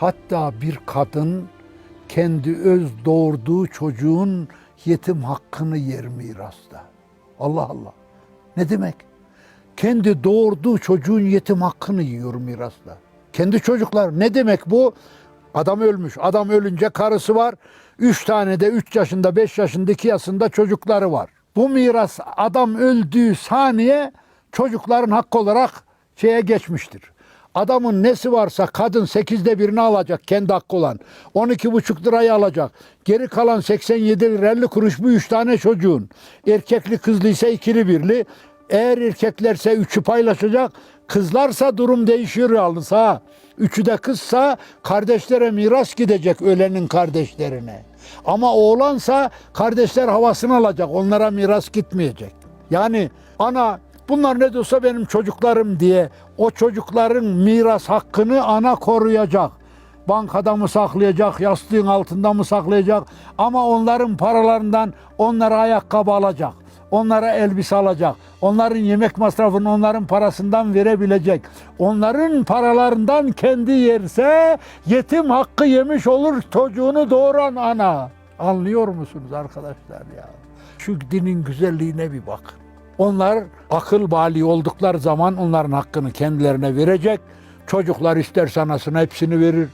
Hatta bir kadın kendi öz doğurduğu çocuğun yetim hakkını yer mirasta. Allah Allah. Ne demek? Kendi doğurduğu çocuğun yetim hakkını yiyor mirasta. Kendi çocuklar ne demek bu? Adam ölmüş. Adam ölünce karısı var. Üç tane de üç yaşında, beş yaşında, iki yaşında çocukları var. Bu miras adam öldüğü saniye çocukların hakkı olarak şeye geçmiştir. Adamın nesi varsa kadın sekizde birini alacak kendi hakkı olan. 12 buçuk lirayı alacak. Geri kalan 87 lira 50 kuruş bu üç tane çocuğun. Erkekli kızlıysa ikili birli. Eğer erkeklerse üçü paylaşacak. Kızlarsa durum değişiyor yalnız ha. Üçü de kızsa kardeşlere miras gidecek ölenin kardeşlerine. Ama oğlansa kardeşler havasını alacak. Onlara miras gitmeyecek. Yani ana bunlar ne diyorsa benim çocuklarım diye o çocukların miras hakkını ana koruyacak. Bankada mı saklayacak, yastığın altında mı saklayacak ama onların paralarından onlara ayakkabı alacak. Onlara elbise alacak. Onların yemek masrafını onların parasından verebilecek. Onların paralarından kendi yerse yetim hakkı yemiş olur çocuğunu doğuran ana. Anlıyor musunuz arkadaşlar ya? Şu dinin güzelliğine bir bakın. Onlar akıl bali oldukları zaman onların hakkını kendilerine verecek. Çocuklar isterse anasına hepsini verir.